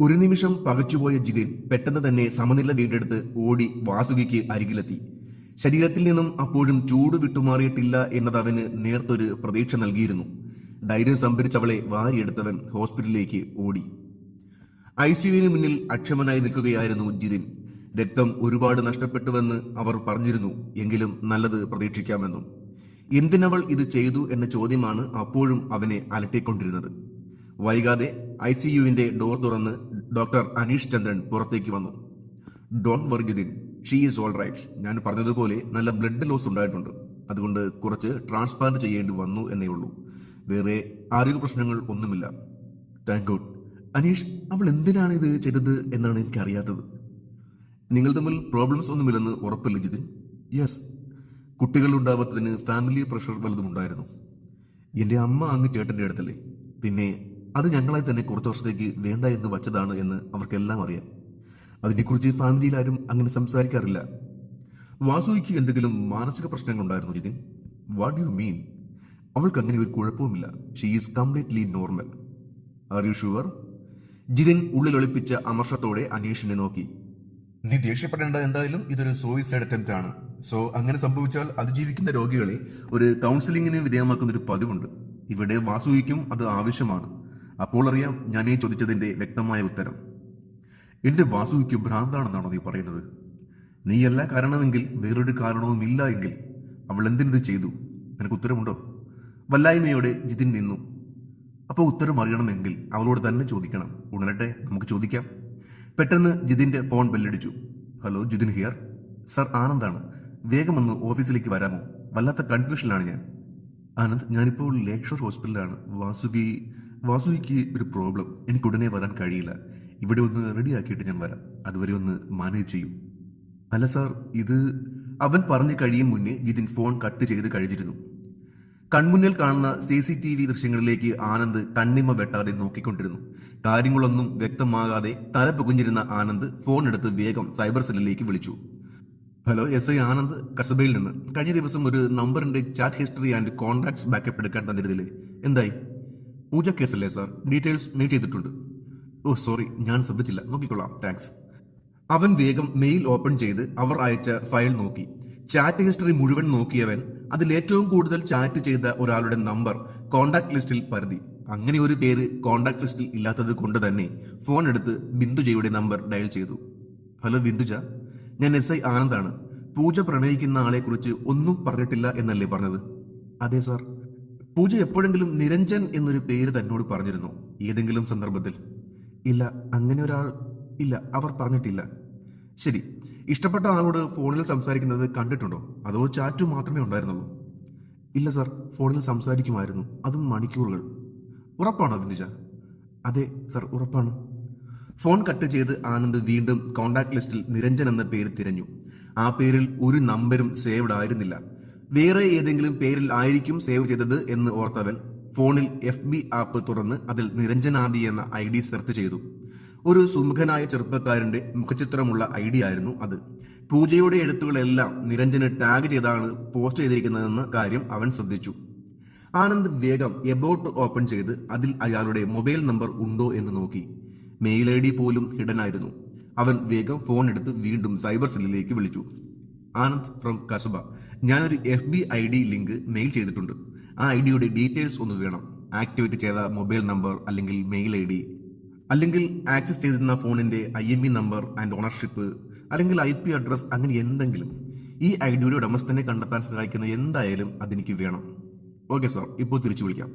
ഒരു നിമിഷം പകച്ചുപോയ ജിതിൻ പെട്ടെന്ന് തന്നെ സമനില വീണ്ടെടുത്ത് ഓടി വാസുകിക്ക് അരികിലെത്തി. ശരീരത്തിൽ നിന്നും അപ്പോഴും ചൂട് വിട്ടുമാറിയിട്ടില്ല എന്നത് അവന് നേർത്തൊരു പ്രതീക്ഷ നൽകിയിരുന്നു. ധൈര്യം സംഭരിച്ചവളെ വാരിയെടുത്തവൻ ഹോസ്പിറ്റലിലേക്ക് ഓടി. ഐ സിയുവിന് മുന്നിൽ അക്ഷമനായി നിൽക്കുകയായിരുന്നു ജിതിൻ. രക്തം ഒരുപാട് നഷ്ടപ്പെട്ടുവെന്ന് അവർ പറഞ്ഞിരുന്നു എങ്കിലും നല്ലത് പ്രതീക്ഷിക്കാമെന്നും. എന്തിനവൾ ഇത് ചെയ്തു എന്ന ചോദ്യമാണ് അപ്പോഴും അവനെ അലട്ടിക്കൊണ്ടിരുന്നത്. വൈകാതെ ഐ സിയുവിന്റെ ഡോർ തുറന്ന് ഡോക്ടർ അനീഷ് ചന്ദ്രൻ പുറത്തേക്ക് വന്നു. ഡോൺ വർഗിദിൻ ഷീ ഈസ് ഓൾ റൈറ്റ് ഞാൻ പറഞ്ഞതുപോലെ നല്ല ബ്ലഡ് ലോസ് ഉണ്ടായിട്ടുണ്ട്. അതുകൊണ്ട് കുറച്ച് ട്രാൻസ്പ്ലാന്റ് ചെയ്യേണ്ടി വന്നു എന്നേ ഉള്ളൂ. വേറെ ആരോഗ്യ പ്രശ്നങ്ങൾ ഒന്നുമില്ല. Thank God. അനീഷ് അവൾ എന്തിനാണ് ഇത് ചെയ്തത് എന്നാണ് എനിക്ക് അറിയാത്തത് നിങ്ങൾ തമ്മിൽ പ്രോബ്ലംസ് ഒന്നുമില്ലെന്ന് ഉറപ്പില്ല ജിതിൻ? യെസ് കുട്ടികൾ ഉണ്ടാവാത്തതിന് ഫാമിലി പ്രഷർ വലുതും ഉണ്ടായിരുന്നു എന്റെ അമ്മ അങ്ങ് ചേട്ടന്റെ അടുത്തല്ലേ. പിന്നെ അത് ഞങ്ങളെ തന്നെ കുറച്ച് വർഷത്തേക്ക് വേണ്ട എന്ന് വച്ചതാണ് എന്ന് അവർക്കെല്ലാം അറിയാം. അതിനെക്കുറിച്ച് ഫാമിലിയിൽ ആരും അങ്ങനെ സംസാരിക്കാറില്ല. വാസുവിക്ക് എന്തെങ്കിലും മാനസിക പ്രശ്നങ്ങൾ ഉണ്ടായിരുന്നു ജിതിൻ? വാട്ട് യു മീൻ അവൾക്ക് അങ്ങനെ ഒരു കുഴപ്പവുമില്ല. She is completely normal are you sure Jithin ഉള്ളിലൊളിപ്പിച്ച അമർഷത്തോടെ അനീഷിനെ നോക്കി. നീ ദേഷ്യപ്പെടേണ്ട എന്തായാലും ഇതൊരു സൂയിസൈഡ് അറ്റംപ്റ്റ് ആണ്. സോ അങ്ങനെ സംഭവിച്ചാൽ അതിജീവിക്കുന്ന രോഗികളെ ഒരു കൗൺസിലിങ്ങിന് വിധേയമാക്കുന്ന ഒരു പതിവുണ്ട്. ഇവിടെ വാസുവിക്കും അത് ആവശ്യമാണ്. അപ്പോൾ അറിയാം ഞാൻ ഈ ചോദിച്ചതിന്റെ വ്യക്തമായ ഉത്തരം. എന്റെ വാസുവിക്ക് ഭ്രാന്താണെന്നാണോ നീ പറയുന്നത്? നീയല്ല കാരണമെങ്കിൽ വേറൊരു കാരണവും ഇല്ല എങ്കിൽ അവൾ എന്തിനത് ചെയ്തു? നിനക്ക് ഉത്തരമുണ്ടോ? വല്ലായ്മയോടെ ജിതിൻ നിന്നു. അപ്പോൾ ഉത്തരം അറിയണമെങ്കിൽ അവളോട് തന്നെ ചോദിക്കണം. ഉണരട്ടെ നമുക്ക് ചോദിക്കാം. പെട്ടെന്ന് ജിതിന്റെ phone ബെല്ലടിച്ചു. Hello Jithin here. Sir ആനന്ദാണ്. വേഗം ഒന്ന് ഓഫീസിലേക്ക് വരാമോ? വല്ലാത്ത കൺഫ്യൂഷനിലാണ് ഞാൻ. ആനന്ദ് ഞാനിപ്പോൾ ലേക്ഷോർ ഷോർ ഹോസ്പിറ്റലിലാണ്. വാസുകി വാസുകിക്ക് ഒരു പ്രോബ്ലം എനിക്ക് ഉടനെ വരാൻ കഴിയില്ല. ഇവിടെ ഒന്ന് റെഡിയാക്കിയിട്ട് ഞാൻ വരാം. അതുവരെ ഒന്ന് മാനേജ് ചെയ്യൂ. അല്ല സാർ ഇത് അവൻ പറഞ്ഞു കഴിയും മുന്നേ ജിതിൻ ഫോൺ കട്ട് ചെയ്ത് കഴിഞ്ഞിരുന്നു. കൺമുന്നിൽ കാണുന്ന സി സി ടി വി ദൃശ്യങ്ങളിലേക്ക് ആനന്ദ് കണ്ണിമ വെട്ടാതെ നോക്കിക്കൊണ്ടിരുന്നു. കാര്യങ്ങളൊന്നും വ്യക്തമാകാതെ തല പുകഞ്ഞിരുന്ന ആനന്ദ് ഫോൺ എടുത്ത് വേഗം സൈബർ സെല്ലിലേക്ക് വിളിച്ചു. ഹലോ എസ് ഐ ആനന്ദ് കസബയിൽ നിന്ന്. കഴിഞ്ഞ ദിവസം ഒരു നമ്പറിന്റെ chat history and contacts backup എടുക്കാൻ തന്നിരുന്നില്ലേ? എന്തായി? പൂജ കേസല്ലേ സാർ? ഡീറ്റെയിൽസ് മെയിൽ ചെയ്തിട്ടുണ്ട്. ഓ സോറി ഞാൻ ശ്രദ്ധിച്ചില്ല. നോക്കിക്കൊള്ളാം. താങ്ക്സ്. അവൻ വേഗം മെയിൽ ഓപ്പൺ ചെയ്ത് അവർ അയച്ച ഫയൽ നോക്കി. ചാറ്റ് ഹിസ്റ്ററി മുഴുവൻ നോക്കിയവൻ അതിൽ ഏറ്റവും കൂടുതൽ ചാറ്റ് ചെയ്ത ഒരാളുടെ നമ്പർ കോണ്ടാക്ട് ലിസ്റ്റിൽ പരതി. അങ്ങനെ ഒരു പേര് കോണ്ടാക്ട് ലിസ്റ്റിൽ ഇല്ലാത്തത് കൊണ്ട് തന്നെ ഫോൺ എടുത്ത് ബിന്ദുജയുടെ നമ്പർ ഡയൽ ചെയ്തു. ഹലോ ബിന്ദുജ. ഞാൻ എസ് ഐ ആനന്ദാണ് പൂജ പ്രണയിക്കുന്ന ആളെ കുറിച്ച് ഒന്നും പറഞ്ഞിട്ടില്ല എന്നല്ലേ പറഞ്ഞത്? അതെ സാർ. പൂജ എപ്പോഴെങ്കിലും നിരഞ്ജൻ എന്നൊരു പേര് തന്നോട് പറഞ്ഞിരുന്നു. ഏതെങ്കിലും സന്ദർഭത്തിൽ. ഇല്ല അങ്ങനെ ഒരാൾ ഇല്ല അവർ പറഞ്ഞിട്ടില്ല. ശരി ഇഷ്ടപ്പെട്ട ആളോട് ഫോണിൽ സംസാരിക്കുന്നത് കണ്ടിട്ടുണ്ടോ? അതോ ചാറ്റ് മാത്രമേ ഉണ്ടായിരുന്നുള്ളൂ? ഇല്ല സർ ഫോണിൽ സംസാരിക്കുമായിരുന്നു. അതും മണിക്കൂറുകൾ. ഉറപ്പാണോ ബിന്ദുജ അതെ സർ ഉറപ്പാണ്. ഫോൺ കട്ട് ചെയ്ത് ആനന്ദ് വീണ്ടും കോണ്ടാക്ട് ലിസ്റ്റിൽ നിരഞ്ജൻ എന്ന പേര് തിരഞ്ഞു. ആ പേരിൽ ഒരു നമ്പരും സേവ്ഡ് ആയിരുന്നില്ല. വേറെ ഏതെങ്കിലും പേരിൽ ആയിരിക്കും സേവ് ചെയ്തത് എന്ന് ഓർത്തവൻ ഫോണിൽ എഫ് ബി ആപ്പ് തുറന്ന് അതിൽ നിരഞ്ജനാദി എന്ന ഐ ഡി സെർച്ച് ചെയ്തു. ഒരു സുമുഖനായ ചെറുപ്പക്കാരന്റെ മുഖചിത്രമുള്ള ഐ ഡി ആയിരുന്നു അത്. പൂജയുടെ എഴുത്തുകളെല്ലാം നിരഞ്ജന് ടാഗ് ചെയ്താണ് പോസ്റ്റ് ചെയ്തിരിക്കുന്നതെന്ന കാര്യം അവൻ ശ്രദ്ധിച്ചു. ആനന്ദ് വേഗം എബൌട്ട് ഓപ്പൺ ചെയ്ത് അതിൽ അയാളുടെ മൊബൈൽ നമ്പർ ഉണ്ടോ എന്ന് നോക്കി. മെയിൽ ഐ ഡി പോലും ഹിഡൻ ആയിരുന്നു. അവൻ വേഗം ഫോൺ എടുത്ത് വീണ്ടും സൈബർ സെല്ലിലേക്ക് വിളിച്ചു. ആനന്ദ് ഫ്രം കസബ. ഞാനൊരു F B I D link mail ചെയ്തിട്ടുണ്ട്. ആ ഐ ഡിയുടെ ഡീറ്റെയിൽസ് ഒന്ന് വേണം. ആക്ടിവേറ്റ് ചെയ്ത മൊബൈൽ നമ്പർ അല്ലെങ്കിൽ മെയിൽ ഐ ഡി. അല്ലെങ്കിൽ ആക്സസ് ചെയ്തിരുന്ന ഫോണിന്റെ I M E number and ownership. അല്ലെങ്കിൽ ഐ പി അഡ്രസ് അങ്ങനെ എന്തെങ്കിലും. ഈ ഐ ഡിയുടെ ഉടമസ്ഥനെ കണ്ടെത്താൻ സഹായിക്കുന്ന എന്തായാലും അതെനിക്ക് വേണം. ഓക്കെ സാർ ഇപ്പോൾ തിരിച്ചു വിളിക്കാം.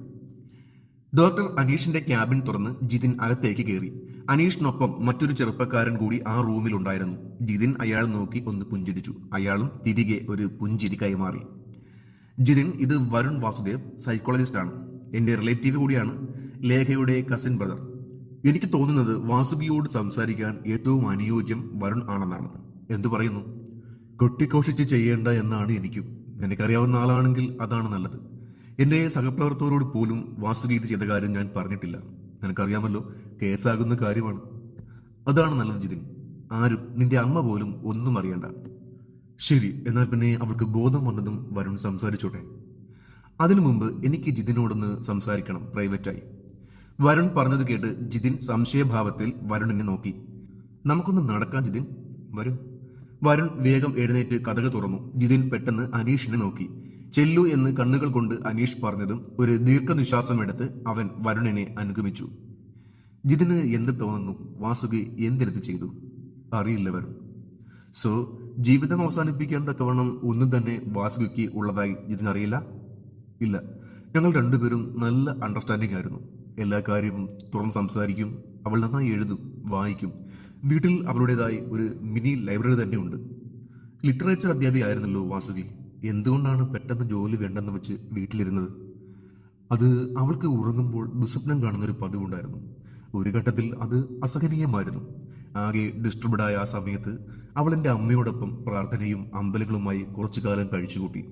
ഡോക്ടർ അനീഷിന്റെ ക്യാബിൻ തുറന്ന് ജിതിൻ അകത്തേക്ക് കയറി. അനീഷിനൊപ്പം മറ്റൊരു ചെറുപ്പക്കാരൻ കൂടി ആ റൂമിൽ ഉണ്ടായിരുന്നു ജിതിൻ അയാൾ നോക്കി ഒന്ന് പുഞ്ചിരിച്ചു. അയാളും തിരികെ ഒരു പുഞ്ചിരി കൈമാറി. ജിതിൻ ഇത് വരുൺ വാസുദേവ് സൈക്കോളജിസ്റ്റ് ആണ്. എന്റെ റിലേറ്റീവ് കൂടിയാണ് ലേഖയുടെ കസിൻ ബ്രദർ എനിക്ക് തോന്നുന്നത് വാസുകിയോട് സംസാരിക്കാൻ ഏറ്റവും അനുയോജ്യം വരുൺ ആണെന്നാണ്. എന്തു പറയുന്നു? കൊട്ടിക്കോഷിച്ച് ചെയ്യേണ്ട എന്നാണ് എനിക്കും. നിനക്കറിയാവുന്ന ആളാണെങ്കിൽ അതാണ് നല്ലത്. എന്റെ സഹപ്രവർത്തകരോട് പോലും വാസുകി ഇത് ചെയ്ത കാര്യം ഞാൻ പറഞ്ഞിട്ടില്ല. നിനക്കറിയാമല്ലോ കേസാകുന്ന കാര്യമാണ്. അതാണ് നല്ലത് ജിതിൻ. ആരും നിന്റെ അമ്മ പോലും ഒന്നും അറിയണ്ട. ശരി എന്നാൽ പിന്നെ അവൾക്ക് ബോധം വന്നതും വരുൺ സംസാരിച്ചോട്ടെ. അതിനു മുമ്പ് എനിക്ക് ജിതിനോടൊന്ന് സംസാരിക്കണം പ്രൈവറ്റായി. വരുൺ പറഞ്ഞത് കേട്ട് ജിതിൻ സംശയഭാവത്തിൽ വരുണിനെ നോക്കി. നമുക്കൊന്ന് നടക്കാം ജിതിൻ. വരും വരുൺ വേഗം എഴുന്നേറ്റ് കഥക തുറന്നു. ജിതിൻ പെട്ടെന്ന് അനീഷിനെ നോക്കി. ചെല്ലു എന്ന് കണ്ണുകൾ കൊണ്ട് അനീഷ് പറഞ്ഞതും ഒരു ദീർഘനിശ്വാസം എടുത്ത് അവൻ വരുണിനെ അനുഗമിച്ചു. ജിതിന് എന്ത് തോന്നുന്നു? വാസുകി എന്തെടുത്ത് ചെയ്തു? അറിയില്ല വരുൺ. സോ ജീവിതം അവസാനിപ്പിക്കാൻ തക്കവണ്ണം ഒന്നും തന്നെ വാസുകിക്ക് ഉള്ളതായി ജിതിനറിയില്ല ഇല്ല. ഞങ്ങൾ രണ്ടുപേരും നല്ല അണ്ടർസ്റ്റാൻഡിംഗ് ആയിരുന്നു. എല്ലാ കാര്യവും തുറന്ന് സംസാരിക്കും അവൾ നന്നായി എഴുതും വായിക്കും. വീട്ടിൽ അവളുടേതായി ഒരു മിനി ലൈബ്രറി തന്നെയുണ്ട്. ലിറ്ററേച്ചർ അധ്യാപികയായിരുന്നല്ലോ വാസുകി. എന്തുകൊണ്ടാണ് പെട്ടെന്ന് ജോലി വേണ്ടെന്ന് വെച്ച് വീട്ടിലിരുന്നത്? അത് അവൾക്ക് ഉറങ്ങുമ്പോൾ ദുസ്വപ്നം കാണുന്ന ഒരു പതിവുണ്ടായിരുന്നു. ഒരു ഘട്ടത്തിൽ അത് അസഹനീയമായിരുന്നു. ആകെ ഡിസ്റ്റർബ്ഡായ ആ സമയത്ത് അവൾ എന്റെ അമ്മയോടൊപ്പം പ്രാർത്ഥനയും അമ്പലങ്ങളുമായി കുറച്ചു കാലം കഴിച്ചുകൂട്ടി.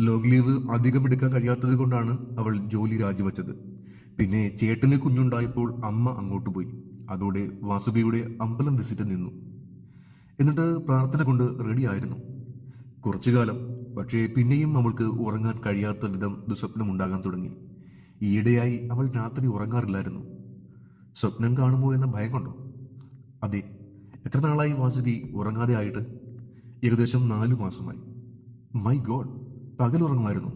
ലോങ് ലീവ് അധികം എടുക്കാൻ കഴിയാത്തത് കൊണ്ടാണ് അവൾ ജോലി രാജിവെച്ചത്. പിന്നെ ചേട്ടന് കുഞ്ഞുണ്ടായപ്പോൾ അമ്മ അങ്ങോട്ട് പോയി. അതോടെ വാസുകയുടെ അമ്പലം വിസിറ്റ് നിന്നു. എന്നിട്ട് പ്രാർത്ഥന കൊണ്ട് റെഡി ആയിരുന്നു. കുറച്ചു കാലം പക്ഷേ പിന്നെയും അവൾക്ക് ഉറങ്ങാൻ കഴിയാത്ത വിധം ദുസ്വപ്നം ഉണ്ടാകാൻ തുടങ്ങി. ഈയിടെയായി അവൾ രാത്രി ഉറങ്ങാറില്ലായിരുന്നു. സ്വപ്നം കാണുമോ എന്ന ഭയം കൊണ്ടോ അതെ. എത്ര നാളായി വാസുകി ഉറങ്ങാതെ ആയിട്ട്? ഏകദേശം നാലു മാസമായി. മൈ ഗോഡ് പകൽ ഉറങ്ങുമായിരുന്നു.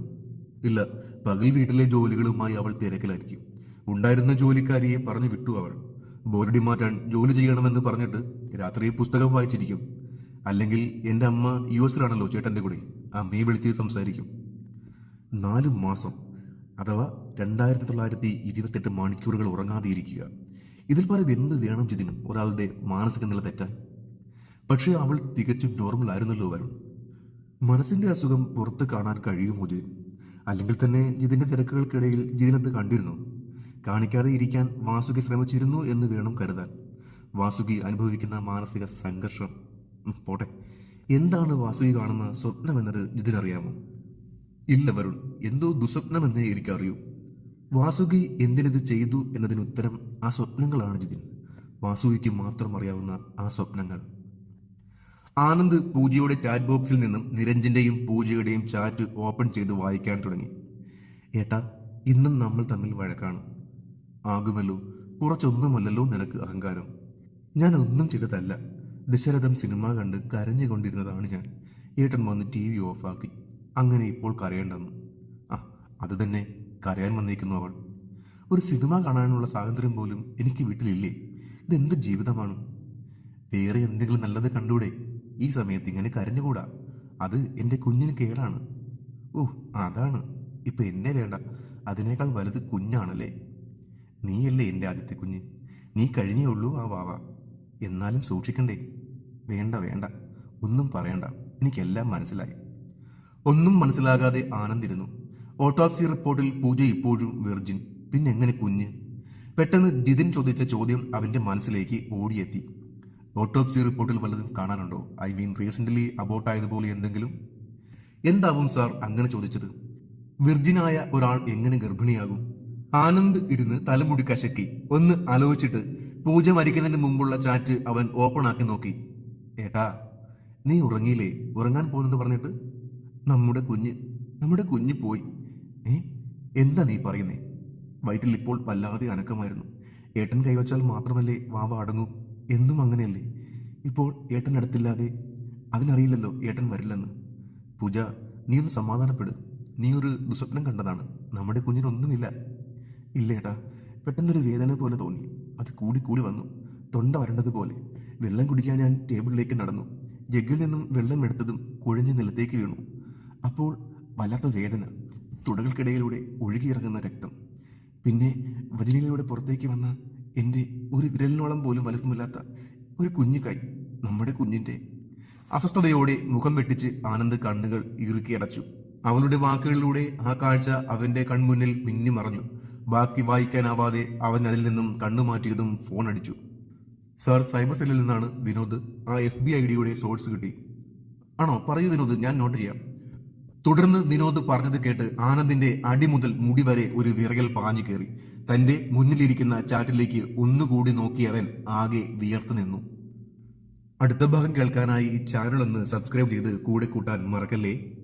ഇല്ല പകൽ വീട്ടിലെ ജോലികളുമായി അവൾ തിരക്കിലായിരിക്കും. ഉണ്ടായിരുന്ന ജോലിക്കാരിയെ പറഞ്ഞു വിട്ടു അവൾ. ബോറടി മാറ്റാൻ ജോലി ചെയ്യണമെന്ന് പറഞ്ഞിട്ട് രാത്രി പുസ്തകം വായിച്ചിരിക്കും. അല്ലെങ്കിൽ എന്റെ അമ്മ യു എസിലാണല്ലോ ചേട്ടന്റെ കൂടെ. അമ്മയെ വിളിച്ച് സംസാരിക്കും. നാല് മാസം അഥവാ രണ്ടായിരത്തി തൊള്ളായിരത്തി ഇരുപത്തെട്ട് മണിക്കൂറുകൾ ഉറങ്ങാതെ ഇരിക്കുക ഇതിൽ പറയും എന്ത് വേണം ജിതിന് ഒരാളുടെ മാനസിക നില തെറ്റാൻ. പക്ഷേ അവൾ തികച്ചും നോർമൽ ആയിരുന്നല്ലോ വരുൺ. മനസ്സിന്റെ അസുഖം പുറത്ത് കാണാൻ കഴിയുമോ ജിതിൻ അല്ലെങ്കിൽ തന്നെ ജിതിന്റെ തിരക്കുകൾക്കിടയിൽ ജിതിനത് കണ്ടിരുന്നു? കാണിക്കാതെ ഇരിക്കാൻ വാസുകി ശ്രമിച്ചിരുന്നു എന്ന് വേണം കരുതാൻ. വാസുകി അനുഭവിക്കുന്ന മാനസിക സംഘർഷം. പോട്ടെ. എന്താണ് വാസുകി കാണുന്ന സ്വപ്നം എന്നത് ജിതിനറിയാമോ ഇല്ല വരുൺ എന്തോ ദുസ്വപ്നമെന്നേ എനിക്കറിയൂ. വാസുകി എന്തിനിത് ചെയ്തു എന്നതിന് ഉത്തരം ആ സ്വപ്നങ്ങളാണ് ജിതിൻ വാസുകിക്ക് മാത്രം അറിയാവുന്ന ആ സ്വപ്നങ്ങൾ. ആനന്ദ് പൂജയുടെ ചാറ്റ് ബോക്സിൽ നിന്നും നിരഞ്ജന്റെയും പൂജയുടെയും ചാറ്റ് ഓപ്പൺ ചെയ്ത് വായിക്കാൻ തുടങ്ങി. ഏട്ടാ ഇന്നും നമ്മൾ തമ്മിൽ വഴക്കാണ്. ആകുമല്ലോ കുറച്ചൊന്നുമല്ലല്ലോ നിനക്ക് അഹങ്കാരം. ഞാൻ ഒന്നും ചെയ്തതല്ല. ദശരഥം സിനിമ കണ്ട് കരഞ്ഞുകൊണ്ടിരുന്നതാണ് ഞാൻ. ഏട്ടൻ വന്ന് ടി വി ഓഫാക്കി. അങ്ങനെ ഇപ്പോൾ കരയേണ്ടെന്ന്. ആ അത് തന്നെ കരയാൻ വന്നിരിക്കുന്നു അവൾ. ഒരു സിനിമ കാണാനുള്ള സ്വാതന്ത്ര്യം പോലും എനിക്ക് വീട്ടിലില്ലേ? ഇതെന്ത് ജീവിതമാണ്? വേറെ എന്തെങ്കിലും നല്ലത് കണ്ടൂടെ? ഈ സമയത്ത് ഇങ്ങനെ കരഞ്ഞുകൂടാ? അത് എന്റെ കുഞ്ഞിന് കേടാണ്. ഓ അതാണ്. ഇപ്പം എന്നെ വേണ്ട. അതിനേക്കാൾ വലുത് കുഞ്ഞാണല്ലേ? നീയല്ലേ എന്റെ ആദ്യത്തെ കുഞ്ഞ്. നീ കഴിഞ്ഞേ ഉള്ളൂ ആ വാവ. എന്നാലും സൂക്ഷിക്കണ്ടേ? വേണ്ട വേണ്ട. ഒന്നും പറയണ്ട. എനിക്കെല്ലാം മനസ്സിലായി. ഒന്നും മനസ്സിലാകാതെ ആനന്ദിരുന്നു. ഓട്ടോപ്സി റിപ്പോർട്ടിൽ പൂജ ഇപ്പോഴും വെർജിൻ. പിന്നെ എങ്ങനെ കുഞ്ഞ്? പെട്ടെന്ന് ജിതിൻ ചോദിച്ച ചോദ്യം അവന്റെ മനസ്സിലേക്ക് ഓടിയെത്തി. ഓട്ടോപ്സി റിപ്പോർട്ടിൽ വല്ലതും കാണാനുണ്ടോ? ഐ മീൻ റീസെന്റ് അബോട്ട് ആയതുപോലെ എന്തെങ്കിലും? എന്താവും സാർ അങ്ങനെ ചോദിച്ചത്? വിർജിനായ ഒരാൾ എങ്ങനെ ഗർഭിണിയാകും? ആനന്ദ് ഇരുന്ന് തലമുടി കശക്കി. ഒന്ന് ആലോചിച്ചിട്ട് പൂജ മരിക്കുന്നതിന് മുമ്പുള്ള ചാറ്റ് അവൻ ഓപ്പൺ ആക്കി നോക്കി. ഏട്ടാ നീ ഉറങ്ങിയില്ലേ? ഉറങ്ങാൻ പോകുന്നെന്ന് പറഞ്ഞിട്ട്? നമ്മുടെ കുഞ്ഞ് നമ്മുടെ കുഞ്ഞ് പോയി. ഏ എന്താ നീ പറയുന്നേ? വയറ്റിൽ ഇപ്പോൾ വല്ലാതെ അനക്കമായിരുന്നു. ഏട്ടൻ കൈവച്ചാൽ മാത്രമല്ലേ വാവ അടങ്ങൂ? എന്നും അങ്ങനെയല്ലേ? ഇപ്പോൾ ഏട്ടൻ അടുത്തില്ലാതെ അതിനറിയില്ലല്ലോ ഏട്ടൻ വരില്ലെന്ന്. പൂജ നീ ഒന്ന് സമാധാനപ്പെടും. നീ ഒരു ദുസ്വപ്നം കണ്ടതാണ്. നമ്മുടെ കുഞ്ഞിനൊന്നുമില്ല. ഇല്ല ഏട്ടാ പെട്ടെന്നൊരു വേദന പോലെ തോന്നി. അത് കൂടി കൂടി വന്നു. തൊണ്ട വരണ്ടതുപോലെ. വെള്ളം കുടിക്കാൻ ഞാൻ ടേബിളിലേക്ക് നടന്നു. ജഗ്ഗിൽ നിന്നും വെള്ളം എടുത്തതും കുഴഞ്ഞ് നിലത്തേക്ക് വീണു. അപ്പോൾ വല്ലാത്ത വേദന തുടകൾക്കിടയിലൂടെ ഒഴുകിയിറങ്ങുന്ന രക്തം. പിന്നെ വജനയിലൂടെ പുറത്തേക്ക് വന്ന എന്റെ ഒരു വിരലിനോളം പോലും വലുപ്പമില്ലാത്ത ഒരു കുഞ്ഞു കൈ നമ്മുടെ കുഞ്ഞിന്റെ. അസ്വസ്ഥതയോടെ മുഖം വെട്ടിച്ച് ആനന്ദ് കണ്ണുകൾ ഇറുക്കി അടച്ചു. അവളുടെ വാക്കുകളിലൂടെ ആ കാഴ്ച അവന്റെ കൺമുന്നിൽ മിന്നി മറഞ്ഞു ബാക്കി വായിക്കാനാവാതെ അവൻ അതിൽ നിന്നും കണ്ണുമാറ്റിയതും ഫോൺ അടിച്ചു. സാർ സൈബർ സെല്ലിൽ നിന്നാണ് വിനോദ് ആ എഫ് ബി ഐ ഡിയുടെ സോഴ്സ് കിട്ടി. ആണോ? പറയൂ വിനോദ് ഞാൻ നോട്ട് ചെയ്യാം. തുടർന്ന് വിനോദ് പറഞ്ഞത് കേട്ട് ആനന്ദിന്റെ അടി മുതൽ മുടി വരെ ഒരു വിറയൽ പാഞ്ഞു കയറി. തന്റെ മുന്നിലിരിക്കുന്ന ചാറ്റിലേക്ക് ഒന്നുകൂടി നോക്കിയവൻ ആകെ വിയർത്തു നിന്നു. അടുത്ത ഭാഗം കേൾക്കാനായി ഈ ചാനൽ ഒന്ന് സബ്സ്ക്രൈബ് ചെയ്ത് കൂടെ കൂട്ടാൻ മറക്കല്ലേ?